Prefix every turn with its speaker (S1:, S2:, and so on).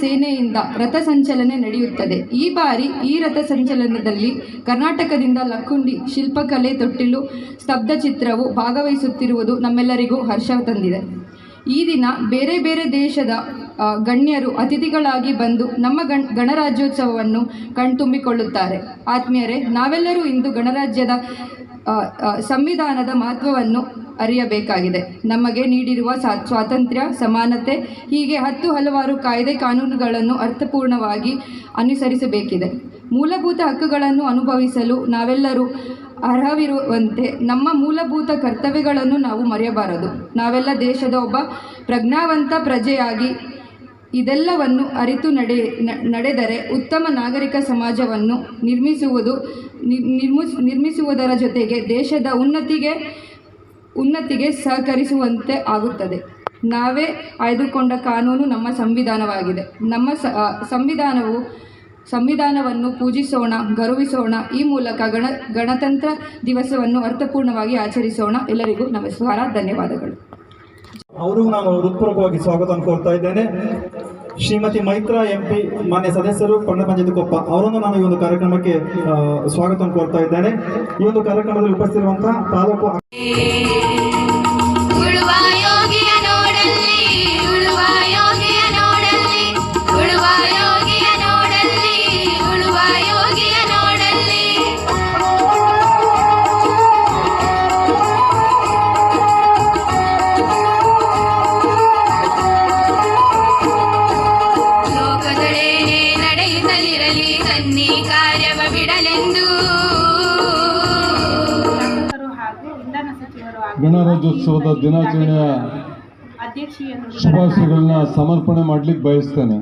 S1: ಸೇನೆಯಿಂದ ರಥ ಸಂಚಲನೆ ನಡೆಯುತ್ತದೆ. ಈ ಬಾರಿ ಈ ರಥ ಸಂಚಲನದಲ್ಲಿ ಕರ್ನಾಟಕದಿಂದ ಲಕ್ಕುಂಡಿ ಶಿಲ್ಪಕಲೆ ತೊಟ್ಟಿಲು ಸ್ತಬ್ಧ ಚಿತ್ರವು ಭಾಗವಹಿಸುತ್ತಿರುವುದು ನಮ್ಮೆಲ್ಲರಿಗೂ ಹರ್ಷ ತಂದಿದೆ. ಈ ದಿನ ಬೇರೆ ಬೇರೆ ದೇಶದ ಗಣ್ಯರು, ಅತಿಥಿಗಳಾಗಿ ಬಂದು ನಮ್ಮ ಗಣ್, ಗಣರಾಜ್ಯೋತ್ಸವವನ್ನು ಕಣ್ತುಂಬಿಕೊಳ್ಳುತ್ತಾರೆ. ಆತ್ಮೀಯರೇ, ನಾವೆಲ್ಲರೂ ಇಂದು ಗಣರಾಜ್ಯದ ಸಂವಿಧಾನದ ಮಹತ್ವವನ್ನು ಅರಿಯಬೇಕಾಗಿದೆ. ನಮಗೆ ನೀಡಿರುವ ಸ್ವಾತಂತ್ರ್ಯ, ಸಮಾನತೆ, ಹೀಗೆ ಹತ್ತು ಹಲವಾರು ಕಾಯ್ದೆ ಕಾನೂನುಗಳನ್ನು ಅರ್ಥಪೂರ್ಣವಾಗಿ ಅನುಸರಿಸಬೇಕಿದೆ. ಮೂಲಭೂತ ಹಕ್ಕುಗಳನ್ನು ಅನುಭವಿಸಲು ನಾವೆಲ್ಲರೂ ಅರ್ಹವಿರುವಂತೆ ನಮ್ಮ ಮೂಲಭೂತ ಕರ್ತವ್ಯಗಳನ್ನು ನಾವು ಮರೆಯಬಾರದು. ನಾವೆಲ್ಲ ದೇಶದ ಒಬ್ಬ ಪ್ರಜ್ಞಾವಂತ ಪ್ರಜೆಯಾಗಿ ಇದೆಲ್ಲವನ್ನು ಅರಿತು ನಡೆ ನಡೆದರೆ ಉತ್ತಮ ನಾಗರಿಕ ಸಮಾಜವನ್ನು ನಿರ್ಮಿಸುವುದು ನಿರ್ಮಿಸ್ ನಿರ್ಮಿಸುವುದರ ಜೊತೆಗೆ ದೇಶದ ಉನ್ನತಿಗೆ ಉನ್ನತಿಗೆ ಸಹಕರಿಸುವಂತೆ ಆಗುತ್ತದೆ. ನಾವೇ ಆಯ್ದುಕೊಂಡ ಕಾನೂನು ನಮ್ಮ ಸಂವಿಧಾನವಾಗಿದೆ. ನಮ್ಮ ಸಂವಿಧಾನವು ಸಂವಿಧಾನವನ್ನು ಪೂಜಿಸೋಣ, ಗೌರವಿಸೋಣ, ಈ ಮೂಲಕ ಗಣ, ಗಣತಂತ್ರ ದಿವಸವನ್ನು ಅರ್ಥಪೂರ್ಣವಾಗಿ ಆಚರಿಸೋಣ. ಎಲ್ಲರಿಗೂ ನಮಸ್ಕಾರ, ಧನ್ಯವಾದಗಳು.
S2: ಅವರಿಗೂ ನಾನು ಹೃತ್ಪೂರ್ವಕವಾಗಿ ಸ್ವಾಗತ ಕೋರ್ತಾ ಇದ್ದೇನೆ. ಶ್ರೀಮತಿ ಮೈತ್ರಾ ಎಂಪಿ ಮಾನ್ಯ ಸದಸ್ಯರು ಪಂಚಾಯತ್ ಕೊಪ್ಪ ಅವರನ್ನು ನಾನು ಈ ಒಂದು ಕಾರ್ಯಕ್ರಮಕ್ಕೆ ಸ್ವಾಗತವನ್ನು ಸ್ವಾಗತ ಕೋರ್ತಾ ಇದ್ದೇನೆ. ಈ ಒಂದು ಕಾರ್ಯಕ್ರಮದಲ್ಲಿ ಉಪಸ್ಥಿತಿರುವಂತಹ ತಾಲೂಕು
S3: ತನ್ನಿ ಕಾರ್ಯವ ಬಿಡಲೆಂದು
S4: ಗಣರಾಜ್ಯೋತ್ಸವದ ದಿನಾಚರಣೆಯ ಶುಭಾಶಯಗಳನ್ನ ಸಮರ್ಪಣೆ ಮಾಡ್ಲಿಕ್ಕೆ ಬಯಸ್ತೇನೆ.